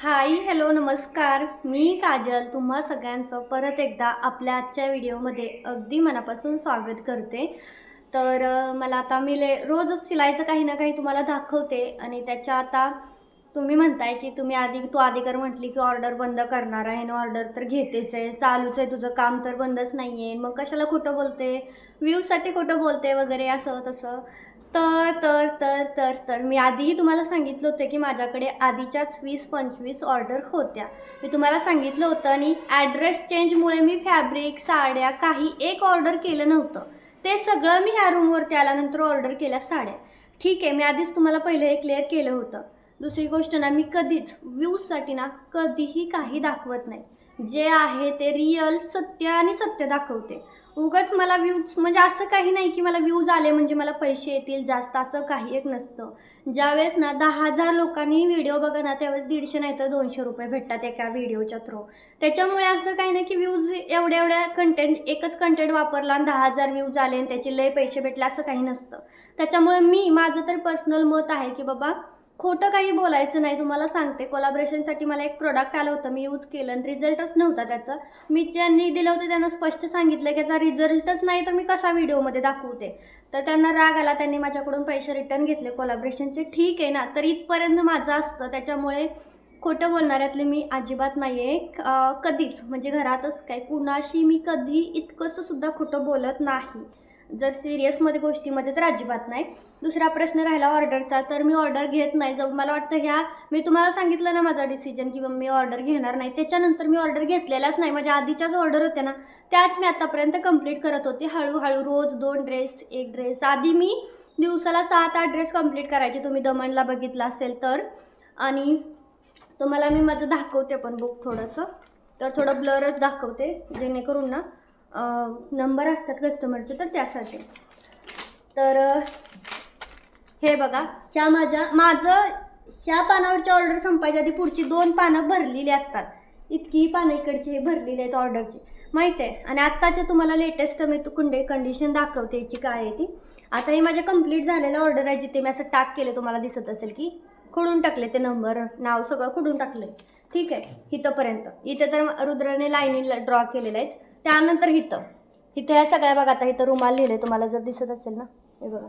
Hi hello नमस्कार. मी काजल. तुम्हा सगळ्यांचं परत एकदा आपल्या आजच्या व्हिडिओमध्ये अगदी मनापासून स्वागत करते. तर मला आता मी ले रोजच शिलाईचं काही ना काही तुम्हाला दाखवते आणि त्याच्या आता तुम्ही म्हणताय की तुम्ही आधी तू आधी कर म्हटली की ऑर्डर बंद करणार आहे ना ऑर्डर तर घेतेच आहे. चालूच आहे तुझं काम तर बंदच नाही आहे मग कशाला खोटं बोलते? व्ह्यूजसाठी खोटं बोलते वगैरे असं तसं. तर तर तर तर तर. मी आधीही तुम्हाला सांगितलं होतं की माझ्याकडे आधीच्याच वीस पंचवीस ऑर्डर होत्या. मी तुम्हाला सांगितलं होतं आणि ॲड्रेस चेंजमुळे मी फॅब्रिक साड्या काही एक ऑर्डर केलं नव्हतं. ते सगळं मी ह्या रूमवरती आल्यानंतर ऑर्डर केल्या साड्या. ठीक आहे मी आधीच तुम्हाला पहिले हे क्लिअर केलं होतं. दुसरी गोष्ट ना मी कधीच व्ह्यूजसाठी ना कधीही काही दाखवत नाही. जे आहे ते रिअल सत्य आणि सत्य दाखवते. उगाच मला व्ह्यूज म्हणजे असं काही नाही की मला व्ह्यूज आले म्हणजे मला पैसे येतील जास्त असं काही एक नसतं. ज्यावेळेस ना दहा हजार लोकांनी व्हिडिओ बघा ना त्यावेळेस दीडशे नाही तर दोनशे रुपये भेटतात एका व्हिडिओच्या थ्रू त्याच्यामुळे असं काही नाही की व्ह्यूज एवढ्या एवढ्या कंटेंट एकच कंटेंट वापरला आणि दहा हजार व्ह्यूज आले आणि त्याचे लय पैसे भेटले असं काही नसतं. त्याच्यामुळे मी माझं तर पर्सनल मत आहे की बाबा खोटं काही बोलायचं नाही तुम्हाला सांगते. कोलाब्रेशनसाठी मला एक प्रोडक्ट आलं होतं मी यूज केलं आणि रिझल्टच नव्हता त्याचा. मी ज्यांनी दिलं होतं त्यांना स्पष्ट सांगितलं की याचा रिझल्टच नाही तर मी कसा व्हिडिओमध्ये दाखवते? तर त्यांना राग आला त्यांनी माझ्याकडून पैसे रिटर्न घेतले. कोलाब्रेशनचे ठीक आहे ना तर इथपर्यंत माझं असतं. त्याच्यामुळे खोटं बोलणाऱ्यातले मी अजिबात नाही आहे कधीच. म्हणजे घरातच काय कुणाशी मी कधी इतकंसं सुद्धा खोटं बोलत नाही. जर सिरियसमध्ये गोष्टीमध्ये तर अजिबात नाही. दुसरा प्रश्न राहिला ऑर्डरचा तर मी ऑर्डर घेत नाही. जर मला वाटतं ह्या मी तुम्हाला सांगितलं ना माझा डिसिजन की मी ऑर्डर घेणार नाही. त्याच्यानंतर मी ऑर्डर घेतलेलाच नाही. माझ्या आधीच्याच ऑर्डर होत्या ना त्याच मी आत्तापर्यंत कंप्लीट करत होते. हळूहळू रोज दोन ड्रेस एक ड्रेस आधी मी दिवसाला सात आठ ड्रेस कंप्लीट करायचे. तुम्ही दमणला बघितलं असेल तर. आणि तुम्हाला मी माझं दाखवते पण बुक थोडंसं. तर थोडं ब्लरच दाखवते जेणेकरून ना नंबर असतात कस्टमरचे तर त्यासाठी. तर हे बघा ह्या माझ्या माझं ह्या पानावरची ऑर्डर संपायच्या आधी पुढची दोन पानं भरलेली असतात. इतकीही पानं इकडची हे भरलेली आहेत ऑर्डरची माहीत आहे? आणि आत्ताचे तुम्हाला लेटेस्ट मी तू कुंडे कंडिशन दाखवते याची काय आहे ती. आता हे माझ्या कंप्लीट झालेलं ऑर्डर आहे जिथे मी असं टाक केले तुम्हाला दिसत असेल की खोडून टाकले ते नंबर नाव सगळं खोडून टाकले ठीक आहे? इथंपर्यंत. इथं तर रुद्राने लाईनीला ड्रॉ केलेलं आहेत. त्यानंतर इथं इथं ह्या सगळ्या बघा आता इथं रुमाल लिहिले तुम्हाला जर दिसत असेल ना. हे बघा.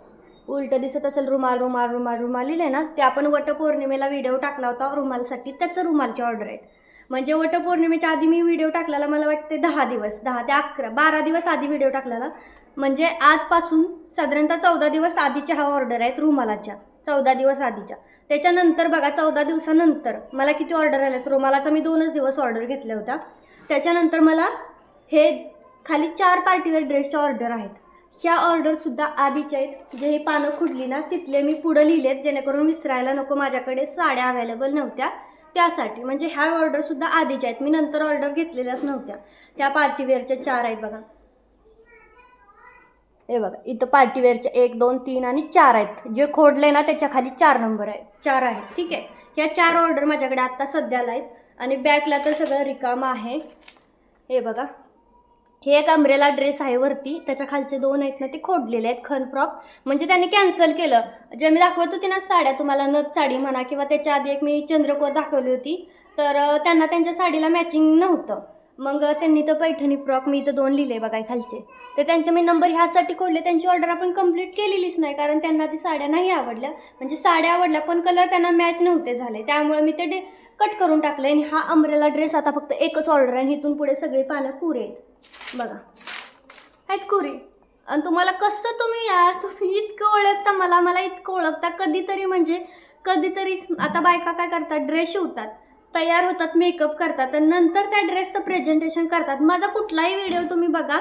उलटं दिसत असेल रुमाल रुमाल रुमाल रुमाल लिहिले ना ते आपण वटपौर्णिमेला व्हिडिओ टाकला होता रुमालसाठी. त्याचं रुमालची ऑर्डर आहेत. म्हणजे वटपौर्णिमेच्या आधी मी व्हिडिओ टाकलेला मला वाटते दहा दिवस दहा ते अकरा बारा दिवस आधी व्हिडिओ टाकलेला. म्हणजे आजपासून साधारणतः चौदा दिवस आधीच्या हा ऑर्डर आहेत रुमालाच्या. चौदा दिवस आधीच्या. त्याच्यानंतर बघा चौदा दिवसानंतर मला किती ऑर्डर आल्या रुमालाचा मी दोनच दिवस ऑर्डर घेतल्या होत्या. त्याच्यानंतर मला हे खाली चार पार्टीवेअर ड्रेसच्या ऑर्डर आहेत. ह्या ऑर्डरसुद्धा आधीच्या आहेत. म्हणजे जे ही पानं खुडली ना तिथले मी पुढं लिहिलेत जेणेकरून विसरायला नको माझ्याकडे साड्या अवेलेबल नव्हत्या. त्यासाठी म्हणजे ह्या ऑर्डरसुद्धा आधीच्या आहेत. मी नंतर ऑर्डर घेतलेल्याच नव्हत्या. त्या पार्टीवेअरच्या चार आहेत बघा. हे बघा इथं पार्टीवेअरच्या एक दोन तीन आणि चार आहेत. जे खोडले ना त्याच्याखाली चार नंबर आहेत. चार आहेत. ठीक आहे? ह्या चार ऑर्डर माझ्याकडे आत्ता सध्याला आहेत. आणि बॅकला तर सगळं रिकाम आहे. हे बघा. हे एक अम्ब्रेला ड्रेस आहे वरती. त्याच्या खालचे दोन आहेत ना ते खोडलेले आहेत खन फ्रॉक म्हणजे त्यांनी कॅन्सल केलं. जे मी दाखवत होती ना साड्या तुम्हाला नथ साडी म्हणा किंवा त्याच्या आधी एक मी चंद्रकोर दाखवली होती. तर त्यांना त्यांच्या साडीला मॅचिंग नव्हतं. मग त्यांनी तर पैठणी फ्रॉक मी इथं दोन लिहिले बघा खालचे. तर त्यांचे मी नंबर ह्यासाठी खोडले त्यांची ऑर्डर आपण कंप्लीट केलेलीच नाही कारण त्यांना ती साड्या नाही आवडल्या. म्हणजे साड्या आवडल्या पण कलर त्यांना मॅच नव्हते झाले. त्यामुळे मी ते डे कट करून टाकले आणि हा अमरेला ड्रेस आता फक्त एकच ऑर्डर आहे आणि इथून पुढे सगळे पानं कुरे आहेत. बघा. आहेत कुरी. आणि तुम्हाला कसं तुम्ही या तुम्ही इतकं ओळखता मला मला इतकं ओळखता. कधीतरी म्हणजे कधीतरी आता बायका काय करतात ड्रेस शिवतात. तयार होतात मेकअप करतात आणि नंतर त्या ड्रेसचं प्रेझेंटेशन करतात. माझा कुठलाही व्हिडिओ तुम्ही बघा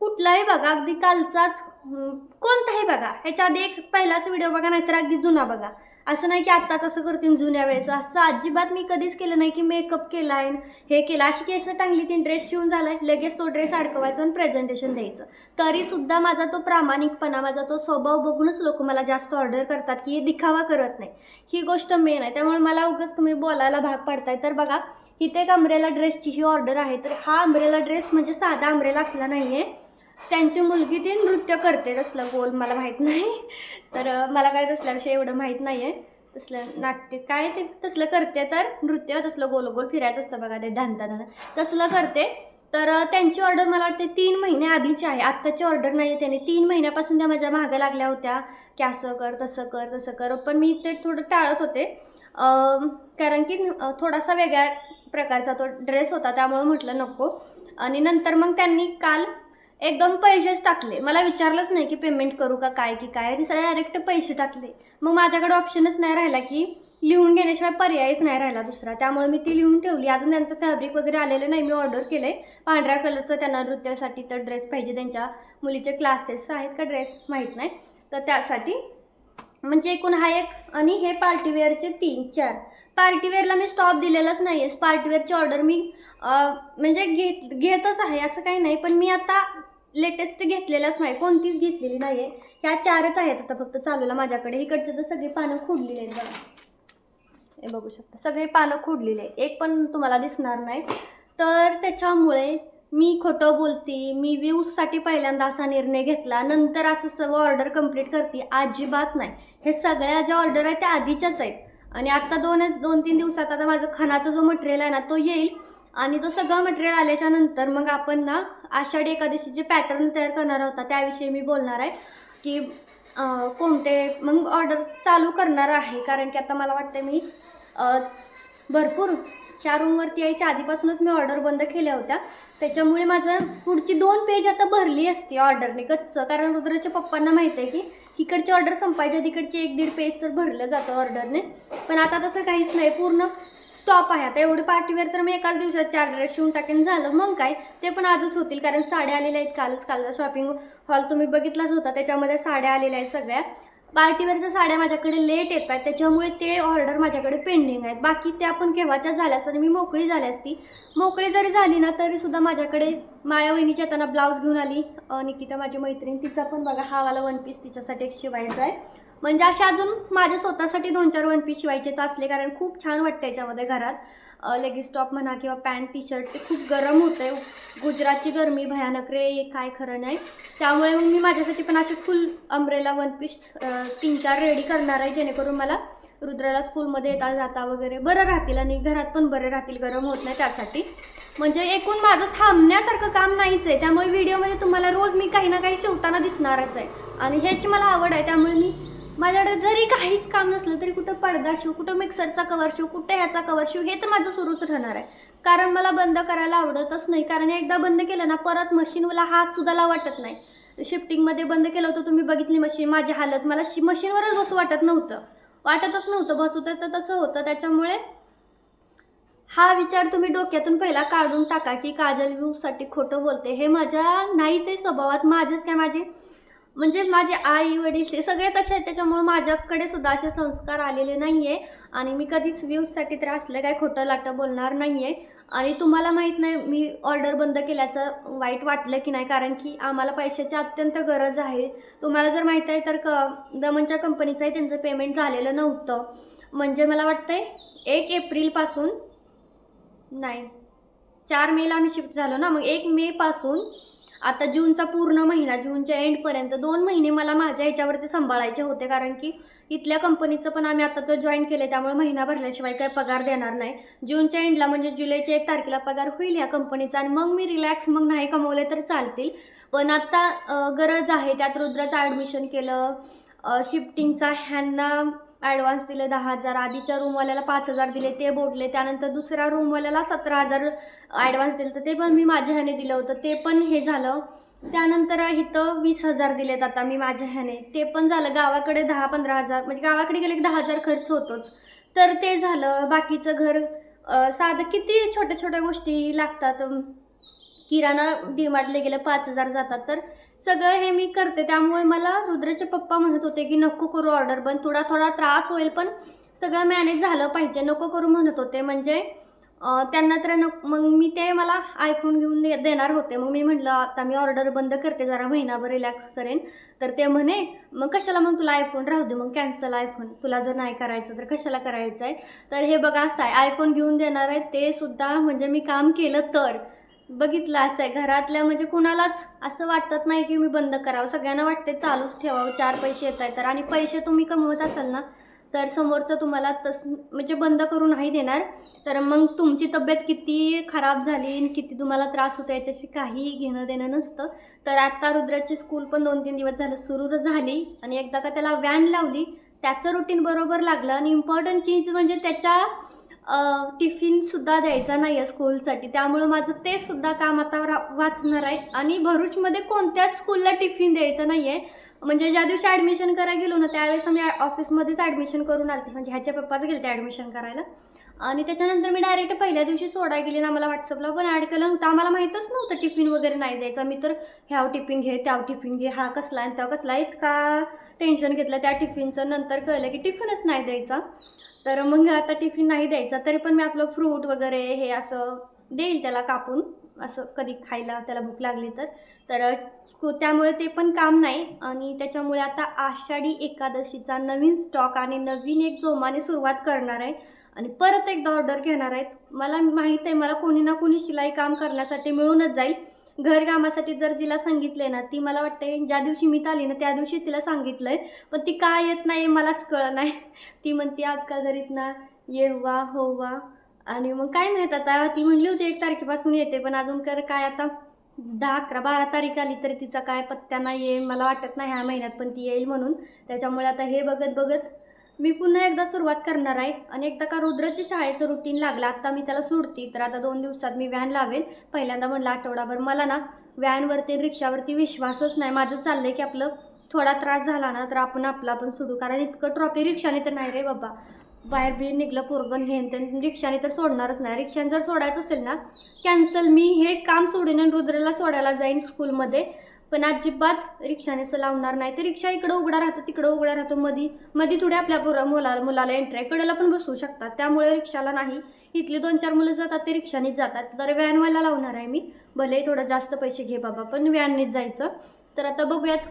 कुठलाही बघा अगदी कालचाच कोणताही बघा. ह्याच्या आधी एक पहिलाच व्हिडिओ बघा नाहीतर अगदी जुना बघा. असं नाही की आत्ताच असं करतील जुन्या वेळेस. असं अजिबात मी कधीच केलं नाही की मेकअप केला आहे हे केलं. अशी केस टांगली तीन ड्रेस शिवून झालाय लगेच तो ड्रेस अडकवायचा आणि प्रेझेंटेशन द्यायचं. तरीसुद्धा माझा तो प्रामाणिकपणा माझा तो स्वभाव बघूनच लोक मला जास्त ऑर्डर करतात की हे दिखावा करत नाही. ही गोष्ट मेन आहे. त्यामुळे मला उगाच तुम्ही बोलायला भाग पाडताय. तर बघा इथे एक अमरेला ड्रेसची ही ऑर्डर आहे. तर हा अमरेला ड्रेस म्हणजे साधा अमरेला असला नाही आहे त्यांची मुलगी ती नृत्य करते तसलं गोल मला माहीत नाही. तर मला काय तसल्याविषयी एवढं माहीत नाही आहे तसलं नाट्य काय ते तसलं करते तर नृत्य तसलं गोल गोल फिरायचं असतं बघा ते ढांता तसलं करते. तर त्यांची ऑर्डर मला वाटते तीन महिने आधीची आहे. आत्ताची ऑर्डर नाही आहे त्याने. तीन महिन्यापासून त्या माझ्या मागं लागल्या होत्या. की असं कर तसं कर तसं कर. पण मी ते थोडं टाळत होते. कारण की थोडासा वेगळ्या प्रकारचा तो ड्रेस होता. त्यामुळं म्हटलं नको. आणि नंतर मग त्यांनी काल एकदम पैसेच टाकले. मला विचारलंच नाही की पेमेंट करू का काय की काय. डायरेक्ट पैसे टाकले. मग माझ्याकडे ऑप्शनच नाही राहिला की लिहून घेण्याशिवाय पर्यायच नाही राहिला दुसरा. त्यामुळे मी ती लिहून ठेवली. अजून त्यांचं फॅब्रिक वगैरे आलेलं नाही. मी ऑर्डर केलं आहे पांढऱ्या कलरचं त्यांना नृत्यासाठी तर ड्रेस पाहिजे. त्यांच्या मुलीचे क्लासेस आहेत का ड्रेस माहीत नाही. तर त्यासाठी. म्हणजे एकूण हा एक आणि हे पार्टीवेअरचे तीन चार. पार्टीवेअरला मी स्टॉप दिलेलाच नाही आहे पार्टीवेअरची ऑर्डर मी म्हणजे घेत घेतच आहे असं काही नाही. पण मी आता लेटेस्ट घेतलेलाच नाही कोणतीच घेतलेली नाही आहे ह्या चारच आहेत आता फक्त चालूला माझ्याकडे. इकडचे तर सगळी पानं खोडलेली आहेत बघा. हे बघू शकता. सगळे पानं खोडलेले आहेत. एक पण तुम्हाला दिसणार नाही. तर त्याच्यामुळे मी खोटं बोलते. मी व्ह्यूजसाठी पहिल्यांदा असा निर्णय घेतला. नंतर असं सर्व ऑर्डर कंप्लीट करते. अजिबात नाही. हे सगळ्या ज्या ऑर्डर आहेत त्या आधीच्याच आहेत. आणि आत्ता दोन दोन तीन दिवसात आता माझं खानाचा जो मटेरियल आहे ना तो येईल. आणि तो सगळं मटेरियल आल्याच्यानंतर मग आपण ना आषाढी एकादशी जे पॅटर्न तयार करणार होता त्याविषयी मी बोलणार आहे की कोणते मग ऑर्डर चालू करणार आहे. कारण की आता मला वाटतं मी भरपूर चार रूमवरती यायच्या आधीपासूनच मी ऑर्डर बंद केल्या होत्या. त्याच्यामुळे माझं पुढची दोन पेज आता भरली असती ऑर्डरने कच्चं कारण रुद्राच्या पप्पांना माहीत आहे की इकडची ऑर्डर संपायच्या तिकडची एक दीड पेज तर भरलं जातं ऑर्डरने पण आता तसं काहीच नाही. पूर्ण स्टॉप आहे. आता एवढी पार्टीवेअर तर मी एकाच दिवसात चार ड्रेस शिवून टाकेन. झालं मग काय? ते पण आजच होतील कारण साड्या आलेल्या आहेत कालच. कालचा शॉपिंग हॉल तुम्ही बघितलाच होता. त्याच्यामध्ये साड्या आलेल्या आहेत सगळ्या. पार्टीवेअरच्या साड्या माझ्याकडे लेट येत आहेत. त्याच्यामुळे ते ऑर्डर माझ्याकडे पेंडिंग आहेत. बाकी त्या पण केव्हाच्या झाल्या असतात मी मोकळी झाली असती. मोकळी जरी झाली ना तरीसुद्धा माझ्याकडे माया वहिनीच्या त्यांना ब्लाऊज घेऊन आली. निकिता माझी मैत्रीण तिचा पण बघा हा वाला वन पीस तिच्यासाठी एक शिवायचा आहे. म्हणजे असे अजून माझ्या स्वतःसाठी दोन चार वन पीस शिवायचे तर असले कारण खूप छान वाटतं याच्यामध्ये घरात. लेगिस टॉप म्हणा किंवा पॅन्ट टी शर्ट ते खूप गरम होतं आहे गुजरातची गरमी भयानक रे काय खरं नाही. त्यामुळे मग मी माझ्यासाठी पण असे फुल अम्ब्रेला वन पीस तीन चार रेडी करणार आहे जेणेकरून मला रुद्राला स्कूलमध्ये येता जाता वगैरे बरं राहतील आणि घरात पण बरे राहतील गरम होत नाही त्यासाठी. म्हणजे एकूण माझं थांबण्यासारखं काम नाहीच आहे. त्यामुळे व्हिडिओमध्ये तुम्हाला रोज मी काही ना काही शिवताना दिसणारच आहे. आणि ह्याची मला आवड आहे. त्यामुळे मी माझ्याकडे जरी काहीच काम नसलं तरी कुठं पडदा शिव कुठं मिक्सरचा कवर शिव कुठं ह्याचा कवर शिव हे तर माझं सुरूच राहणार आहे. कारण मला बंद करायला आवडतच नाही. कारण एकदा बंद केलं ना परत मशीनला हात सुद्धा ला वाटत नाही. शिफ्टिंगमध्ये बंद केलं होतं तुम्ही बघितली मशीन माझी हालत. मला शि मशीनवरच बसू वाटत नव्हतं. वाटतच नव्हतं. बसू तर तर तसं होतं. त्याच्यामुळे हा विचार तुम्ही डोक्यातून पहिला काढून टाका की काजल व्ह्यूजसाठी खोटं बोलते. हे माझ्या नाहीच आहे स्वभावात माझेच काय माझे? म्हणजे माझे आई वडील ते सगळे तसे आहेत त्याच्यामुळं माझ्याकडे सुद्धा असे संस्कार आलेले नाही आहे आणि मी कधीच व्ह्यूजसाठी तर असलं काय खोटं लाटं बोलणार नाही आहे आणि तुम्हाला माहीत नाही मी ऑर्डर बंद केल्याचं वाईट वाटलं की नाही कारण की आम्हाला पैशाची अत्यंत गरज आहे. तुम्हाला जर माहीत आहे तर क दमनच्या कंपनीचंही त्यांचं पेमेंट झालेलं नव्हतं. म्हणजे मला वाटतं आहे एक एप्रिलपासून नाही. चार मेला आम्ही शिफ्ट झालो ना मग एक मेपासून आता जूनचा पूर्ण महिना जूनच्या एंडपर्यंत दोन महिने मला माझ्या ह्याच्यावरती सांभाळायचे होते कारण की इथल्या कंपनीचं पण आम्ही आता तर जॉईन केलं त्यामुळे महिना भरल्याशिवाय काही पगार देणार नाही. जूनच्या एंडला म्हणजे जुलैच्या एक तारखेला पगार होईल ह्या कंपनीचा आणि मग मी रिलॅक्स मग नाही कमवले तर चालतील. पण आत्ता गरज आहे त्यात रुद्राचं ॲडमिशन केलं शिफ्टिंगचा ह्यांना ॲडव्हान्स दिले दहा हजार आधीच्या रूमवाल्याला पाच हजार दिले ते बोलले. त्यानंतर दुसऱ्या रूमवाल्याला सतरा हजार ॲडव्हान्स दिलं. तर ते पण मी माझ्या ह्याने दिलं होतं. ते पण हे झालं. त्यानंतर इथं वीस हजार दिलेत आता मी माझ्या ह्याने. ते पण झालं. गावाकडे दहा पंधरा हजार म्हणजे गावाकडे गेले की दहा हजार खर्च होतोच. तर ते झालं. बाकीचं घर साधं किती छोट्या छोट्या गोष्टी लागतात? किराणा डीमार्टला गेलं पाच हजार जातात. तर सगळं हे मी करते. त्यामुळे मला रुद्रचे पप्पा म्हणत होते की नको करू ऑर्डर पण थोडा थोडा त्रास होईल पण सगळं मॅनेज झालं पाहिजे. नको करू म्हणत होते. म्हणजे त्यांना तर नक मग मी ते मला आयफोन घेऊन दे देणार होते. मग मी म्हटलं आता मी ऑर्डर बंद करते जरा महिनाभर रिलॅक्स करेन. तर ते म्हणे मग कशाला मग तुला आयफोन राहू दे मग कॅन्सल आयफोन तुला जर नाही करायचं तर कशाला करायचं आहे तर हे बघा असं आहे. आयफोन घेऊन देणार आहे ते सुद्धा म्हणजे मी काम केलं तर. बघितलं असं आहे. घरातल्या म्हणजे कुणालाच असं वाटत नाही की मी बंद करावं. सगळ्यांना वाटते चालूच ठेवावं. चार पैसे येत आहेत तर. आणि पैसे तुम्ही कमवत असाल ना तर समोरचं तुम्हाला तस म्हणजे बंद करून नाही देणार. तर मग तुमची तब्येत किती खराब झाली किती तुम्हाला त्रास होतो याच्याशी काही घेणं देणं नसतं. तर आत्ता रुद्राची स्कूल पण दोन तीन दिवस झालं सुरू झाली आणि एकदा का त्याला व्हॅन लावली. त्याचं रुटीन बरोबर लागलं आणि इम्पॉर्टंट चीज म्हणजे त्याच्या टिफिनसुद्धा द्यायचा नाही आहे स्कूलसाठी त्यामुळं माझं ते सुद्धा काम आता रा वाचणार आहे. आणि भरूचमध्ये कोणत्याच स्कूलला टिफिन द्यायचं नाही आहे. म्हणजे ज्या दिवशी ॲडमिशन करायला गेलो ना त्यावेळेस आम्ही ऑफिसमध्येच ॲडमिशन करून आलते. म्हणजे ह्याच्या पप्पाच गेले ते ॲडमिशन करायला. आणि त्याच्यानंतर मी डायरेक्ट पहिल्या दिवशी सोडायला गेली ना मला व्हॉट्सअपला पण ॲड केलं नव्हतं. आम्हाला माहीतच नव्हतं टिफिन वगैरे नाही द्यायचा. मी तर ह्याव टिफिन घे त्याव टिफिन घे. हा कसला आणि त्या कसला? इतका टेन्शन घेतलं त्या टिफिनचं नंतर कळलं की टिफिनच नाही द्यायचा. तर मग आता टिफिन नाही द्यायचा तरी पण मी आपलं फ्रूट वगैरे हे असं देईल त्याला कापून. असं कधी खायला त्याला भूक लागली तर. तर त्यामुळे ते पण काम नाही. आणि त्याच्यामुळे आता आषाढी एकादशीचा नवीन स्टॉक आणि नवीन एक जोमाने सुरुवात करणार आहे. आणि परत एकदा ऑर्डर घेणार आहेत. मला माहीत आहे मला कोणी ना कोणी शिलाई काम करण्यासाठी मिळूनच जाईल. घरकामासाठी जर जिला सांगितले ना ती मला वाटते ज्या दिवशी मी आली ना त्या दिवशी तिला सांगितलं आहे पण ती का येत नाही मलाच कळ नाही. ती म्हणते अक्का घरीत ना ये वा हो वा. आणि मग काय माहीत आता ती म्हणली होती एक तारखेपासून येते पण अजून कर काय आता? दहा अकरा बारा तारीख आली तरी तिचा काय पत्त्या नाही आहे मला वाटत नाही ह्या महिन्यात पण ती येईल म्हणून. त्याच्यामुळे आता हे बघत बघत मी पुन्हा एकदा सुरुवात करणार आहे. आणि एकदा का रुद्रच्या शाळेचं रुटीन लागलं आत्ता मी त्याला सोडती. तर आता दोन दिवसात मी व्हॅन लावेन पहिल्यांदा म्हणलं आठवडाभर मला ना व्हॅनवरती रिक्षावरती विश्वासच नाही. माझं चाललं आहे की आपलं थोडा त्रास झाला ना तर आपण आपला आपण सोडू कारण इतकं ट्रॉफी रिक्षाने तर नाही रे बाबा. बाहेर बी निघलं पोरगण हे ते. रिक्षाने तर सोडणारच नाही. रिक्षाने जर सोडायचं असेल ना कॅन्सल मी हे काम सोडून आणि रुद्रला सोडायला जाईन स्कूलमध्ये पण अजिबात रिक्षाने असं लावणार नाही. तर रिक्षा इकडं उघडा राहतो तिकडं उघडा राहतो. मधी मधी थोडी आपल्या पोरा मुला मुलाला एंट्री कडेला पण बसवू शकतात. त्यामुळे रिक्षाला नाही. इथली दोन चार मुलं जातात ते रिक्षानेच जातात. तर व्हॅनवाला लावणार आहे मी. भले थोडं जास्त पैसे घे बाबा पण व्हॅननेच जायचं. तर आता बघूयात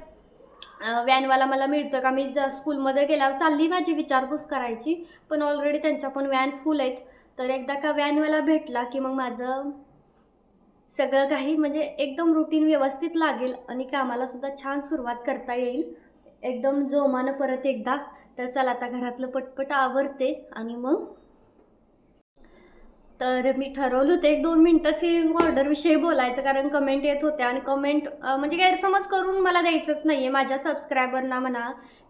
व्हॅनवाला मला मिळतं का? मी ज स्कूलमध्ये गेल्यावर चालली माझी विचारपूस करायची. पण ऑलरेडी त्यांच्या पण व्हॅन फुल आहेत. तर एकदा का व्हॅनवाला भेटला की मग माझं सगळं काही म्हणजे एकदम रुटीन व्यवस्थित लागेल आणि कामाला सुद्धा छान सुरुवात करता येईल. एकदम जोमानं परत एकदा. तर चला आता घरातलं पटपट आवरते आणि मग तर मी ठरवलं होतं एक दोन मिनटंच हे ऑर्डरविषयी बोलायचं कारण कमेंट येत होत्या आणि कमेंट म्हणजे गैरसमज करून मला द्यायचंच नाही आहे माझ्या सबस्क्रायबरना म्हणा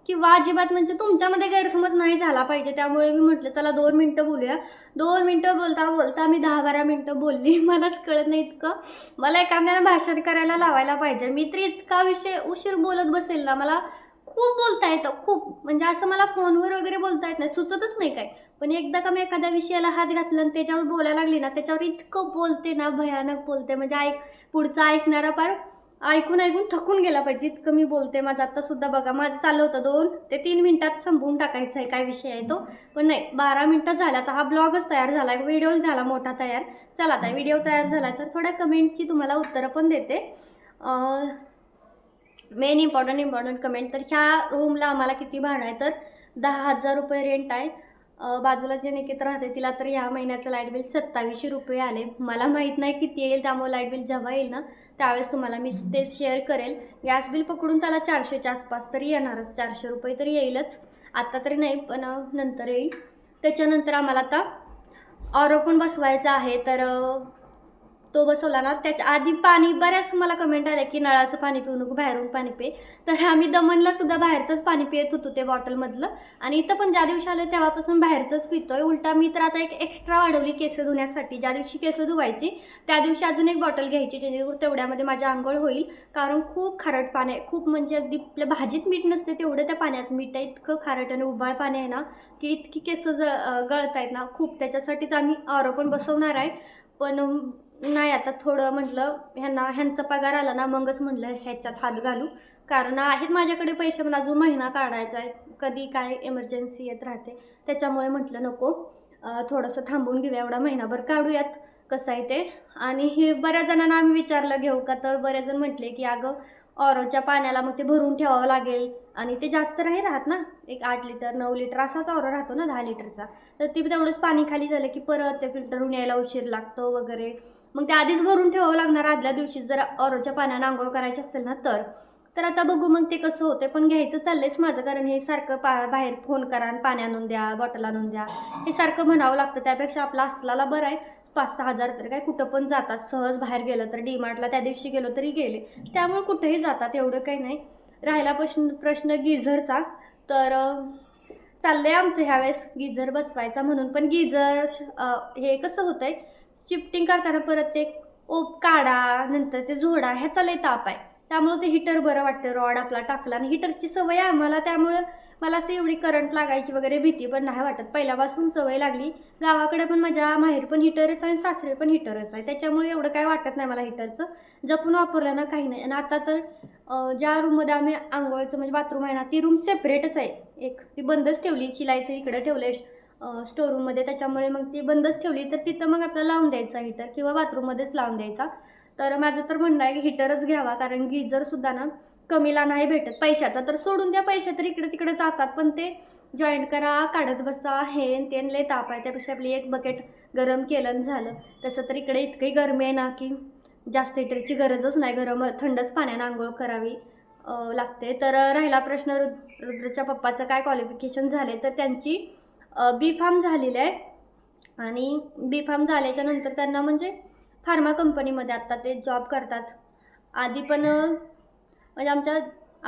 किंवा अजिबात म्हणजे तुमच्यामध्ये गैरसमज नाही झाला पाहिजे. त्यामुळे मी म्हटलं चला दोन मिनटं बोलूया. दोन मिनटं बोलता बोलता मी दहा बारा मिनटं बोलली. मलाच कळत नाही इतकं. मला एखाद्याला भाषण करायला लावायला पाहिजे. मी तर इतका विषय उशीर बोलत बसेल ना मला खूप बोलता येतं खूप. म्हणजे असं मला फोनवर वगैरे बोलता येत नाही. सुचतच नाही काय. पण एकदा का मी एखाद्या विषयाला हात घातला आणि त्याच्यावर बोलायला लागली ना त्याच्यावर इतकं बोलते ना भयानक बोलते. म्हणजे ऐक पुढचा ऐकणारा पार ऐकून ऐकून थकून गेला पाहिजे. इतकं मी बोलते. माझं आत्तासुद्धा बघा माझं चाललं होतं दोन ते तीन मिनटात संपवून टाकायचं आहे. काय विषय आहे तो? पण नाही बारा मिनटं झाला. तर हा ब्लॉगच तयार झाला. आहे व्हिडिओ झाला मोठा तयार. चला आता व्हिडिओ तयार झाला तर थोड्या कमेंटची तुम्हाला उत्तरं पण देते. मेन इम्पॉर्टंट इम्पॉर्टंट कमेंट तर ह्या रूमला आम्हाला किती भाडं आहे? तर दहा हजार रुपये रेंट आहे. बाजूला जे निकेत राहते तिला तर ह्या महिन्याचं लाइट बिल सत्तावीसशे रुपये आले. मला माहीत नाही किती येईल त्यामुळे लाइट बिल जेव्हा येईल ना त्यावेळेस तुम्हाला मी ते शेअर करेल. गॅस बिल पकडून चला चारशेच्या आसपास तरी येणारच चारशे रुपये तरी येईलच. आत्ता तरी नाही पण नंतर येईल. त्याच्यानंतर आम्हाला आता ऑरो पण बसवायचा आहे तर तो बसवला ना त्याच्या आधी पाणी बऱ्याच मला कमेंट आल्या की नळाचं पाणी पिऊ नको बाहेरून पाणी पे. तर आम्ही दमनला सुद्धा बाहेरचंच पाणी पित होतो ते बॉटलमधलं. आणि इथं पण ज्या दिवशी आलं तेव्हापासून बाहेरचंच पितोय. उलटा मी तर आता एक एक्स्ट्रा वाढवली केस धुण्यासाठी. ज्या दिवशी केस धुवायची त्या दिवशी अजून एक बॉटल घ्यायची जेणेकरून तेवढ्यामध्ये माझी आंघोळ होईल. कारण खूप खारट पाणी आहे. खूप म्हणजे अगदी आपल्या भाजीत मीठ नसते तेवढं त्या पाण्यात. मीठ आहे इतकं खारट आणि उबाळ पाणी आहे ना की इतकी केस जळ गळत आहेत ना खूप. त्याच्यासाठीच आम्ही ऑरो पण बसवणार आहे. पण नाही आता थोडं म्हटलं ह्यांना ह्यांचा पगार आला ना मगच म्हटलं ह्याच्यात हात घालू. कारण आहेत माझ्याकडे पैसे पण अजून महिना काढायचा आहे. कधी काय इमर्जन्सी येत राहते. त्याच्यामुळे म्हटलं नको. थोडंसं थांबून घेऊया एवढा महिनाभर काढूयात. कसं आहे ते. आणि हे बऱ्याच जणांना आम्ही विचारलं घेऊ का तर बरेच जण म्हटले की अगं ऑरोच्या पाण्याला मग ते भरून ठेवावं लागेल. आणि ते जास्त नाही राहत ना. एक आठ लिटर नऊ लिटर असाच ऑरो राहतो ना दहा लिटरचा. तर ते तेवढंच पाणी खाली झालं की परत ते फिल्टरून यायला उशीर लागतो वगैरे. मग ते आधीच भरून ठेवावं लागणार आदल्या दिवशी जर ऑरोच्या पाण्यानं आंघोळ करायची असेल ना तर. तर आता बघू मग ते कसं होते पण घ्यायचं चाललंयच माझं कारण हे सारखं पा बाहेर फोन करा आणि पाणी आणून द्या बॉटल आणून द्या. हे सारखं म्हणावं लागतं त्यापेक्षा आपला असलाला बरं आहे. पाच सहा हजार तर काय कुठं पण जातात सहज बाहेर गेलं तर डीमार्टला त्या दिवशी गेलो तरी गेले. त्यामुळे कुठेही जातात एवढं काही नाही. राहिला प्रश्न प्रश्न गिझरचा. तर चाललं आहे आमचं ह्यावेळेस गिझर बसवायचा म्हणून. पण गिझर हे कसं होतं आहे शिफ्टिंग करताना परत ते ओप काढा नंतर ते झोडा ह्याचा लय ताप आहे. त्यामुळं ते हिटर बरं वाटतं रॉड आपला टाकला. आणि हिटरची सवय आहे आम्हाला त्यामुळं मला असं एवढी करंट लागायची वगैरे भीती पण नाही वाटत. पहिल्यापासून सवय लागली. गावाकडे पण माझ्या माहेर पण हिटरच आहे आणि सासरे पण हिटरच आहे. त्याच्यामुळे एवढं काय वाटत नाही मला हिटरचं जपून वापरलं ना काही नाही. आणि आता तर ज्या रूममध्ये आम्ही आंघोळचं म्हणजे बाथरूम आहे ना ती रूम सेपरेटच आहे. एक ती बंदच ठेवली शिलाईचं इकडं ठेवलं आहे स्टोरूममध्ये त्याच्यामुळे मग ती बंदच ठेवली. तर तिथं मग आपल्याला लावून द्यायचा हिटर किंवा बाथरूममध्येच लावून द्यायचा. तर माझं तर म्हणणं आहे की हिटरच घ्यावा कारण गिजरसुद्धा ना कमीला नाही भेटत पैशाचा तर सोडून द्या पैसे तर इकडे तिकडे जातात. पण ते जॉईंट करा काढत बसा हे ते लय ताप आहे. त्यापेक्षा आपली एक बकेट गरम केलं झालं. तसं तर इकडे इतकी गरमी आहे ना की जास्त हिटरची गरजच नाही. गरम थंडच पाण्यानं आंघोळ करावी लागते. तर राहिला प्रश्न रुद रुद्रच्या पप्पाचं काय क्वालिफिकेशन झाले तर त्यांची बी फार्म झालेली आहे. आणि बी फार्म झाल्याच्यानंतर त्यांना म्हणजे फार्मा कंपनीमध्ये आत्ता ते जॉब करतात. आधी पण म्हणजे आमच्या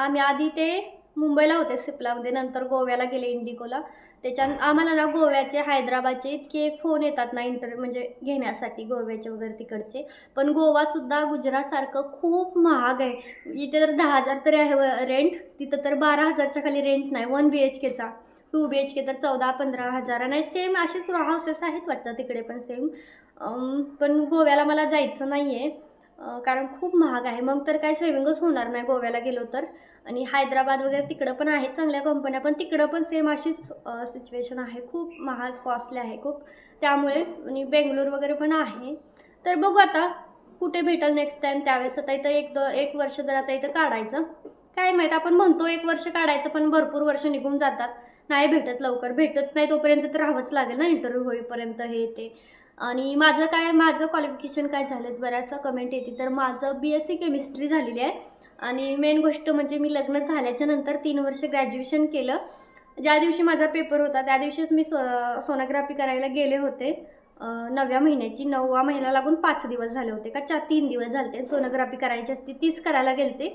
आम्ही आधी ते मुंबईला होते सिपलामध्ये नंतर गोव्याला गेले इंडिगोला. त्याच्या आम्हाला ना गोव्याचे हैदराबादचे इतके फोन येतात ना इंटर म्हणजे घेण्यासाठी गोव्याचे वगैरे तिकडचे. पण गोवासुद्धा गुजरातसारखं खूप महाग आहे. इथे तर दहा हजार तरी आहे रेंट तिथं तर बारा हजारच्या खाली रेंट नाही वन बी एच केचा टू बी एच के तर चौदा पंधरा हजार. नाही सेम असेच रॉ हाऊसेस आहेत वाटतं तिकडे पण सेम पण गोव्याला मला जायचं नाही आहे कारण खूप महाग आहे. मग तर काय सेविंगच होणार नाही गोव्याला गेलो तर. आणि हैदराबाद वगैरे तिकडं पण आहेत चांगल्या कंपन्या पण तिकडं पण सेम अशीच सिच्युएशन आहे. खूप महाग कॉस्टली आहे खूप. त्यामुळे आणि बेंगलोर वगैरे पण आहे. तर बघू आता कुठे भेटेल नेक्स्ट टाईम त्यावेळेस आता इथं एक द एक वर्ष जर आता इथं काढायचं. काय माहीत आपण म्हणतो एक वर्ष काढायचं पण भरपूर वर्ष निघून जातात. नाही भेटत लवकर. भेटत नाही तोपर्यंत तर राहावंच लागेल ना इंटरव्ह्यू होईपर्यंत हे ते. आणि माझं काय माझं क्वालिफिकेशन काय झालं बऱ्याचसा कमेंट येते तर माझं बी एस सी केमिस्ट्री झालेली आहे. आणि मेन गोष्ट म्हणजे मी लग्न झाल्याच्यानंतर तीन वर्ष ग्रॅज्युएशन केलं. ज्या दिवशी माझा पेपर होता त्या दिवशीच मी सो सोनोग्राफी करायला गेले होते. नव्या महिन्याची नववा महिना लागून पाच दिवस झाले होते का? चार तीन दिवस झाले होते सोनोग्राफी करायची असती तीच करायला गेलते.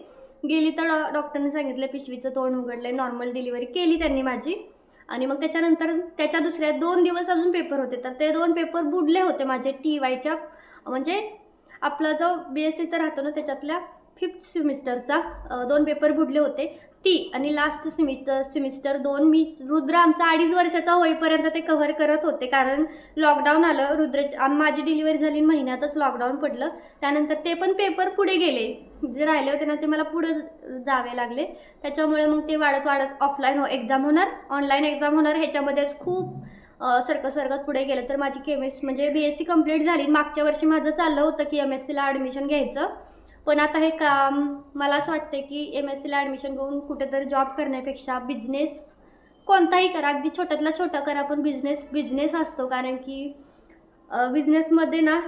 गेली तर डॉ डॉक्टरने सांगितलं पिशवीचं तोंड उघडलं नॉर्मल डिलिव्हरी केली त्यांनी माझी. आणि मग त्याच्यानंतर त्याच्या दुसऱ्या दोन दिवस अजून पेपर होते. तर ते दोन पेपर बुडले होते माझे टी वायच्या म्हणजे आपला जो बी एस सीचा राहतो ना त्याच्यातल्या फिफ्थ सेमिस्टरचा दोन पेपर बुडले होते. ती आणि लास्ट सेमिस्टर सेमिस्टर दोन मी रुद्र आमचा अडीच वर्षाचा होईपर्यंत ते कव्हर करत होते. कारण लॉकडाऊन आलं रुद्र माझी डिलिव्हरी झाली महिन्यातच लॉकडाऊन पडलं. त्यानंतर ते पण पेपर पुढे गेले. जे राहिले होते ना ते मला पुढे जावे लागले. त्याच्यामुळे मग ते वाढत वाढत ऑफलाईन हो एक्झाम होणार ऑनलाईन एक्झाम होणार. ह्याच्यामध्येच खूप सरकत सरकत पुढे गेलं. तर माझी केमिस्ट म्हणजे बी एस सी कंप्लीट झाली. मागच्या वर्षी माझं चाललं होतं की एम एस सीला ॲडमिशन घ्यायचं. पण आता हे काम मला असं वाटतं की एम एस सीला ॲडमिशन घेऊन कुठेतरी जॉब करण्यापेक्षा बिझनेस कोणताही करा. अगदी छोट्यातला छोटा करा पण बिझनेस बिझनेस असतो. कारण की बिझनेसमध्ये ना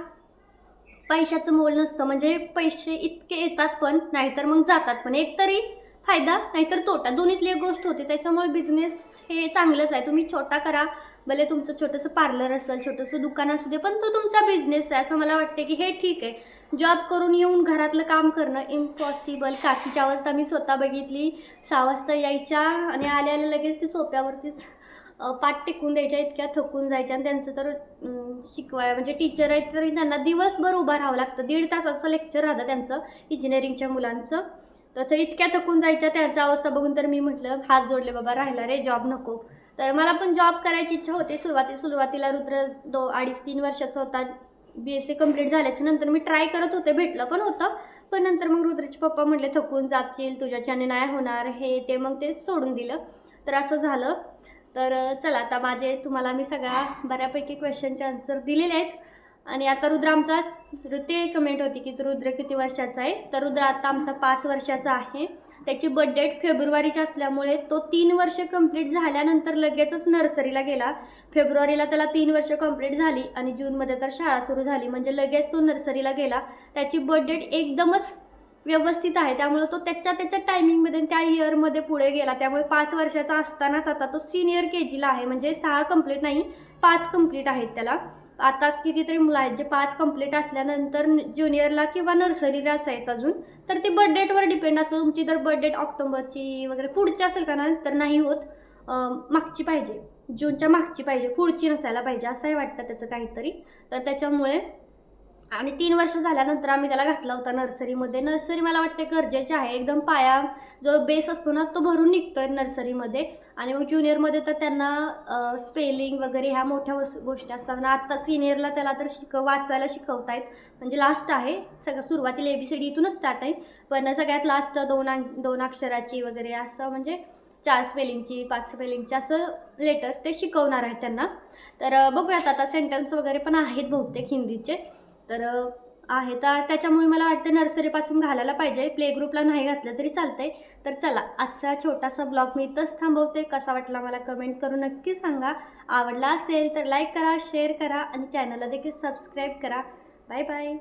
पैशाचं मोल नसतं. म्हणजे पैसे इतके येतात पण नाहीतर मग जातात. पण एकतरी फायदा नाहीतर तोटा. दोन्हीतली एक गोष्ट होते. त्याच्यामुळे बिझनेस हे चांगलंच आहे. तुम्ही छोटा करा भले तुमचं छोटंसं पार्लर असेल छोटंसं दुकान असू दे पण तो तुमचा बिझनेस आहे. असं मला वाटते की हे ठीक आहे. जॉब करून येऊन घरातलं काम करणं इम्पॉसिबल काकीच्या अवस्था मी स्वतः बघितली. सहा वाजता यायच्या आणि आल्या आल्या लगेच ती सोप्यावरतीच पाठ टेकून द्यायच्या इतक्या थकून जायच्या. आणि त्यांचं तर शिकवाय म्हणजे टीचर आहेत तरी त्यांना दिवसभर उभं राहावं लागतं. दीड तासाचं लेक्चर राहतं त्यांचं इंजिनिअरिंगच्या मुलांचं. तसं इतक्या थकून जायच्या त्यांचा अवस्था बघून तर मी म्हटलं हात जोडले बाबा राहिला रे जॉब नको. तर मला पण जॉब करायची इच्छा होती. सुरुवाती सुरुवातीला रुद्र दो अडीच तीन वर्षाचा होता. बी एस सी कंप्लीट झाल्याच्यानंतर मी ट्राय करत होते. भेटलं पण होतं. पण नंतर मग रुद्रचे पप्पा म्हटले थकून जातील तुझ्याच्याने नाही होणार. हे ते मग ते सोडून दिलं. तर असं झालं. तर चला आता माझे तुम्हाला मी सगळ्या बऱ्यापैकी क्वेश्चनचे आन्सर दिलेले आहेत. आणि आता रुद्र आमचा ते कमेंट होती की रुद्र किती वर्षाचा आहे? तर रुद्र आता आमचा पाच वर्षाचा आहे. त्याची बर्थ डेट फेब्रुवारीची असल्यामुळे तो तीन वर्ष कंप्लीट झाल्यानंतर लगेचच नर्सरीला गेला. फेब्रुवारीला त्याला तीन वर्ष कंप्लीट झाली आणि जूनमध्ये तर शाळा सुरू झाली. म्हणजे लगेच तो नर्सरीला गेला. त्याची बर्थ डेट एकदमच व्यवस्थित आहे. त्यामुळे तो त्याच्या त्याच्या टायमिंगमध्ये त्या इयरमध्ये पुढे गेला. त्यामुळे पाच वर्षाचा असतानाच आता तो सिनियर के जीला आहे. म्हणजे सहा कंप्लीट नाही पाच कंप्लीट आहेत त्याला. आता कितीतरी मुलं आहेत जे पाच कंप्लीट असल्यानंतर ज्युनियरला किंवा नर्सरीलाच आहेत अजून तर ते बर्थ डेटवर डिपेंड असतो. तुमची जर बर्थ डेट ऑक्टोबरची वगैरे पुढची असेल का ना तर नाही होत. मागची पाहिजे. जूनच्या मागची पाहिजे. पुढची नसायला पाहिजे. असंही वाटतं त्याचं काहीतरी. तर त्याच्यामुळे आणि तीन वर्ष झाल्यानंतर आम्ही त्याला घातला होता नर्सरीमध्ये. नर्सरी मला वाटते गरजेचे आहे. एकदम पाया जो बेस असतो ना तो भरून निघतो आहे नर्सरीमध्ये. आणि मग ज्युनियरमध्ये तर त्यांना स्पेलिंग वगैरे ह्या मोठ्या वस गोष्टी असतात. आणि आत्ता सिनियरला त्याला तर शिक वाचायला शिकवतायत. म्हणजे लास्ट आहे. सगळं सुरुवातीला ए बी सी डी इथूनच स्टार्ट आहे. पण सगळ्यात लास्ट दोन दोन अक्षराची वगैरे असं म्हणजे चार स्पेलिंगची पाच स्पेलिंगची असं लेटर्स ते शिकवणार आहेत त्यांना. तर बघूयात आता सेंटेन्स वगैरे पण आहेत बहुतेक हिंदीचे. तर आहे. तर त्याच्यामुळे मला वाटतं नर्सरीपासून घालायला पाहिजे. प्ले ग्रुपला नाही घातलं तरी चालतंय. तर चला आजचा छोटासा ब्लॉग मी इथंच थांबवते. कसा वाटला मला कमेंट करून नक्की सांगा. आवडला असेल तर लाईक करा शेअर करा आणि चॅनलला देखील सबस्क्राईब करा. Bye bye